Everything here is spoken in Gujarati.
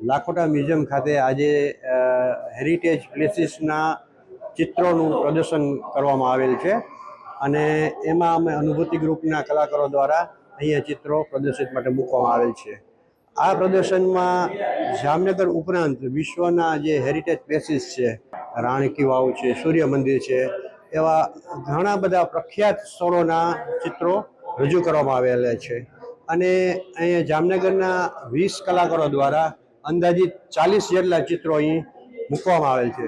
લાખોટા મ્યુઝિયમ ખાતે આજે હેરિટેજ પ્લેસીસના ચિત્રોનું પ્રદર્શન કરવામાં આવેલ છે. અને એમાં અમે અનુભૂતિ ગ્રુપના કલાકારો દ્વારા અહીંયા ચિત્રો પ્રદર્શિત માટે મૂકવામાં આવેલ છે. આ પ્રદર્શનમાં જામનગર ઉપરાંત વિશ્વના જે હેરિટેજ પ્લેસીસ છે, રાણકી વાવ છે, સૂર્ય મંદિર છે, એવા ઘણા બધા પ્રખ્યાત સ્થળોના ચિત્રો રજૂ કરવામાં આવેલા છે. અને અહીંયા જામનગરના વીસ કલાકારો દ્વારા અંદાજિત ચાલીસ જેટલા ચિત્રો અહીં મૂકવામાં આવેલ છે.